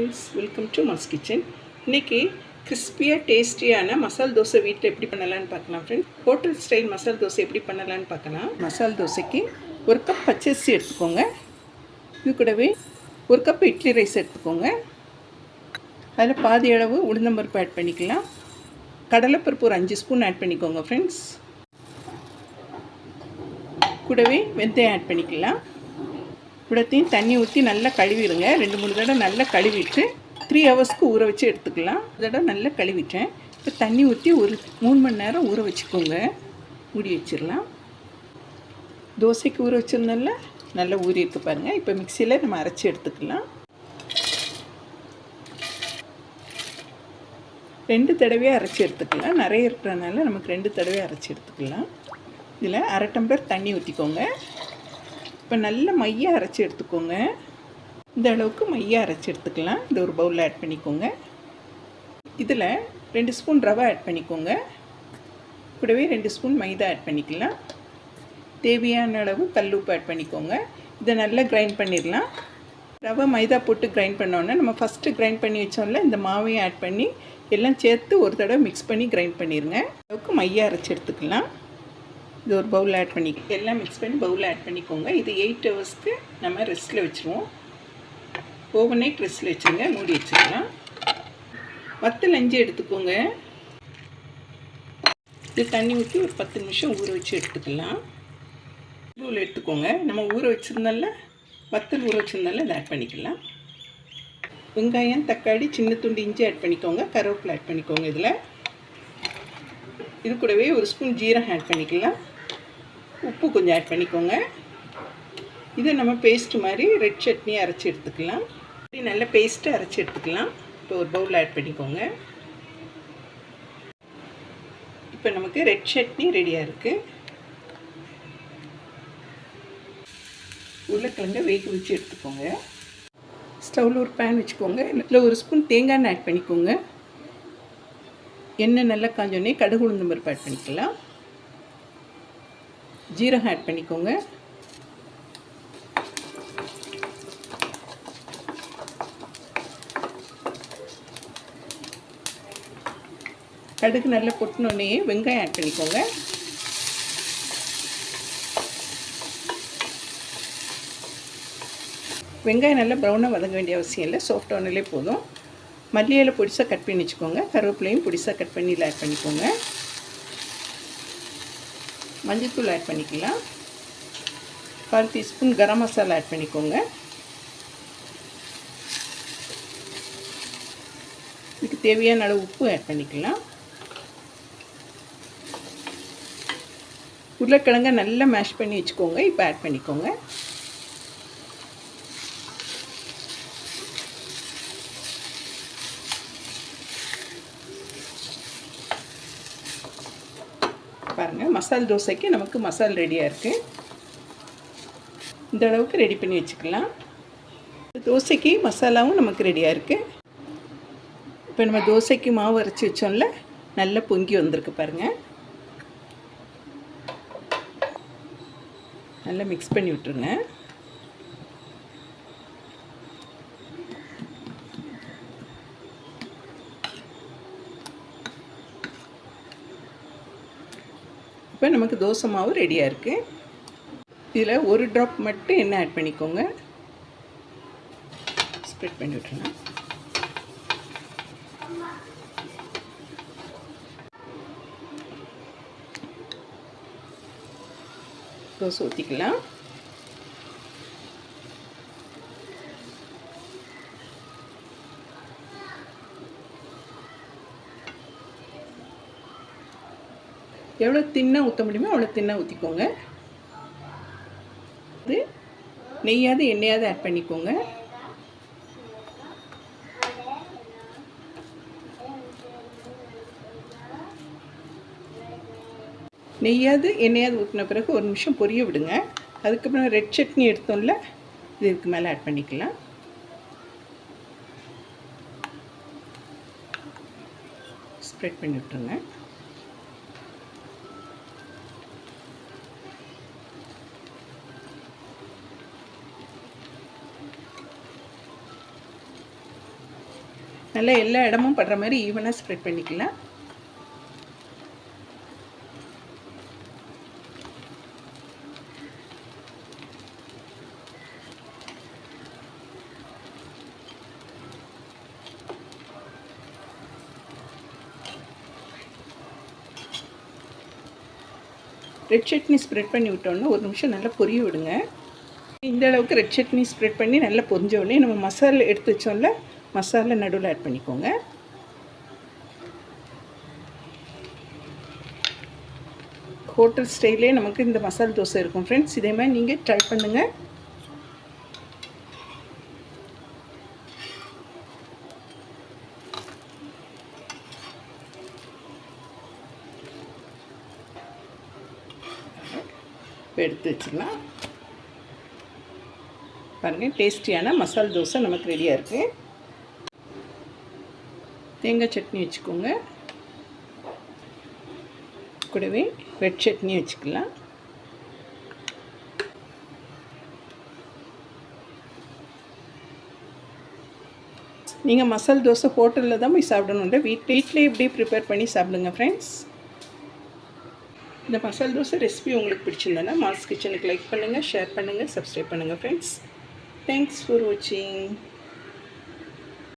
Friends welcome to மஸ் kitchen இன்றைக்கி கிறிஸ்பியாக டேஸ்டியான மசால் தோசை வீட்டில் எப்படி பண்ணலான்னு பார்க்கலாம் ஃப்ரெண்ட்ஸ் ஹோட்டல் ஸ்டைல் மசால் தோசை எப்படி பண்ணலான்னு பார்க்கலாம். மசால் தோசைக்கு ஒரு கப் பச்சரிசி எடுத்துக்கோங்க. இது கூடவே ஒரு கப் இட்லி ரைஸ் எடுத்துக்கோங்க. அதில் பாதி அளவு உளுந்தம்பருப்பு ஆட் பண்ணிக்கலாம். கடலைப்பருப்பு ஒரு அஞ்சு ஸ்பூன் ஆட் பண்ணிக்கோங்க ஃப்ரெண்ட்ஸ் கூடவே வெந்தயம் ஆட் பண்ணிக்கலாம். இவ்வளோத்தையும் தண்ணி ஊற்றி நல்லா கழுவிடுங்க. ரெண்டு மூணு தடவை நல்லா கழுவிட்டு த்ரீ ஹவர்ஸ்க்கு ஊற வச்சு எடுத்துக்கலாம். ஒரு தடவை நல்லா கழுவிட்டேன். இப்போ தண்ணி ஊற்றி ஒரு மூணு மணி நேரம் ஊற வச்சுக்கோங்க. மூடி வச்சிடலாம். தோசைக்கு ஊற வச்சுருந்தோம்ல நல்லா ஊறி இருக்கு பாருங்கள் இப்போ மிக்சியில் நம்ம அரைச்சி எடுத்துக்கலாம். ரெண்டு தடவையாக அரைச்சி எடுத்துக்கலாம். நிறைய இருக்கிறனால நமக்கு ரெண்டு தடவை அரைச்சி எடுத்துக்கலாம். இதில் அரை டம்ளர் தண்ணி ஊற்றிக்கோங்க இப்போ நல்ல மைய அரைச்சி எடுத்துக்கோங்க. இந்த அளவுக்கு மைய அரைச்சி எடுத்துக்கலாம். இந்த ஒரு பவுலில் ஆட் பண்ணிக்கோங்க. இதில் ரெண்டு ஸ்பூன் ரவை ஆட் பண்ணிக்கோங்க. கூடவே ரெண்டு ஸ்பூன் மைதா ஆட் பண்ணிக்கலாம். தேவையான அளவு கல் உப்பு ஆட் பண்ணிக்கோங்க. இதை நல்லா கிரைண்ட் பண்ணிடலாம். ரவை மைதா போட்டு கிரைண்ட் பண்ணோன்னே நம்ம ஃபஸ்ட்டு கிரைண்ட் பண்ணி வச்சோம்ல இந்த மாவையும் ஆட் பண்ணி எல்லாம் சேர்த்து ஒரு தடவை மிக்ஸ் பண்ணி கிரைண்ட் பண்ணிடுங்க அளவுக்கு மைய அரைச்சி எடுத்துக்கலாம். இது ஒரு பவுல் ஆட் பண்ணி எல்லாம் மிக்ஸ் பண்ணி பவுலில் ஆட் பண்ணிக்கோங்க. இது எயிட் ஹவர்ஸ்க்கு நம்ம ரெஸ்ட்டில் வச்சுருவோம். ஓவர் நைட் ரெஸ்ட்டில் வச்சுருங்க. மூடி வச்சுக்கலாம் வத்தல் அஞ்சு எடுத்துக்கோங்க. இது தண்ணி ஊற்றி ஒரு பத்து நிமிஷம் ஊற வச்சு எடுத்துக்கலாம். தூள் எடுத்துக்கோங்க. நம்ம ஊற வச்சுருந்தால வத்தல் ஊற வச்சுருந்தால இதை ஆட் பண்ணிக்கலாம். வெங்காயம் தக்காளி சின்ன துண்டு இஞ்சி ஆட் பண்ணிக்கோங்க. கருவேப்பிலை ஆட் பண்ணிக்கோங்க இதில். இது கூடவே ஒரு ஸ்பூன் ஜீரகம் ஆட் பண்ணிக்கலாம். உப்பு கொஞ்சம் ஆட் பண்ணிக்கோங்க. இதை நம்ம பேஸ்ட் மாதிரி ரெட் சட்னி அரைச்சி எடுத்துக்கலாம். இப்படி நல்ல பேஸ்ட்டு அரைச்சி எடுத்துக்கலாம். இப்போ ஒரு பவுல் ஆட் பண்ணிக்கோங்க. இப்போ நமக்கு ரெட் சட்னி ரெடியாக இருக்குது உருளைக்கிழங்க வேக வச்சு எடுத்துக்கோங்க. ஸ்டவ்வில் ஒரு பேன் வச்சுக்கோங்க. இல்லை ஒரு ஸ்பூன் தேங்காய் எண்ணெய் ஆட் பண்ணிக்கோங்க. எண்ணெய் நல்லா காஞ்சோடனே கடுகு உளுந்தம் பருப்பு ஆட் பண்ணிக்கலாம். ஜீரகம் ஆட் பண்ணிக்கோங்க. கடுகு நல்லா கொட்டினோடனே வெங்காயம் ஆட் பண்ணிக்கோங்க. வெங்காயம் நல்லா ப்ரௌனாக வதங்க வேண்டிய அவசியம் இல்லை. சாஃப்ட் ஆனாலே போதும். மல்லியில் பொடிசாக கட் பண்ணி வச்சுக்கோங்க. கருவேப்பிலையும் பொடிசாக கட் பண்ணி ஆட் பண்ணிக்கோங்க. மஞ்சள்தூள் ஆட் பண்ணிக்கலாம். கால் டீஸ்பூன் கரம் மசாலா ஆட் பண்ணிக்கோங்க. இதுக்கு தேவையான அளவு உப்பு ஆட் பண்ணிக்கலாம். உருளைக்கிழங்க நல்லா மேஷ் பண்ணி வச்சுக்கோங்க. இப்போ ஆட் பண்ணிக்கோங்க. பாருங்கள் மசால் தோசைக்கு நமக்கு மசால் ரெடியாக இருக்குது இந்த அளவுக்கு ரெடி பண்ணி வச்சுக்கலாம். தோசைக்கு மசாலாவும் நமக்கு ரெடியாக இருக்குது இப்போ நம்ம தோசைக்கு மாவு அரைச்சி வச்சோம்ல நல்லா பொங்கி வந்திருக்கு பாருங்கள் நல்லா மிக்ஸ் பண்ணி விட்டுருங்க. இப்போ நமக்கு தோசை மாவு ரெடியாக இருக்குது இதில் ஒரு ட்ராப் மட்டும் எண்ணெய் ஆட் பண்ணிக்கோங்க. ஸ்ப்ரெட் பண்ணி விட்டுருங்க. தோசை ஊற்றிக்கலாம் எவ்வளோ தின்னாக ஊற்ற முடியுமோ அவ்வளோ தின்னாக ஊற்றிக்கோங்க இது நெய்யாவது எண்ணெயாவது ஆட் பண்ணிக்கோங்க. நெய்யாவது எண்ணெயாவது ஊற்றின பிறகு ஒரு நிமிஷம் பொரிய விடுங்க. அதுக்கப்புறம் ரெட் சட்னி எடுத்தோம்ல இது இதுக்கு மேலே ஆட் பண்ணிக்கலாம். ஸ்ப்ரெட் பண்ணி விட்டுருங்க. நல்லா எல்லா இடமும் படுற மாதிரி ஈவனாக ஸ்ப்ரெட் பண்ணிக்கலாம். ரெட் சட்னி ஸ்ப்ரெட் பண்ணி விட்டோன்னா ஒரு நிமிஷம் நல்லா பொரிய விடுங்க. இந்த அளவுக்கு ரெட் சட்னி ஸ்ப்ரெட் பண்ணி நல்லா பொரிஞ்ச உடனே நம்ம மசாலா எடுத்து வச்சோம்ல மசாலா நடுவில் ஆட் பண்ணிக்கோங்க. ஹோட்டல் ஸ்டைலே நமக்கு இந்த மசாலா தோசை இருக்கும். ஃப்ரெண்ட்ஸ் இதே மாதிரி நீங்கள் ட்ரை பண்ணுங்கள் எடுத்து வச்சுக்கலாம் பாருங்கள் டேஸ்டியான மசாலா தோசை நமக்கு ரெடியாக இருக்குது தேங்காய் சட்னி வச்சுக்கோங்க. கூடவே ரெட் சட்னி வச்சுக்கலாம். நீங்கள் மசால் தோசை ஹோட்டலில் தான் போய் சாப்பிடணுன்ற வீட் வீட்டிலே இப்படி ப்ரிப்பேர் பண்ணி சாப்பிடுங்க ஃப்ரெண்ட்ஸ் இந்த மசால் தோசை ரெசிபி உங்களுக்கு பிடிச்சிருந்தேன்னா மாஸ் கிச்சனுக்கு லைக் பண்ணுங்கள் ஷேர் பண்ணுங்கள் சப்ஸ்கிரைப் பண்ணுங்கள் ஃப்ரெண்ட்ஸ் தேங்க்ஸ் ஃபார் வாட்சிங்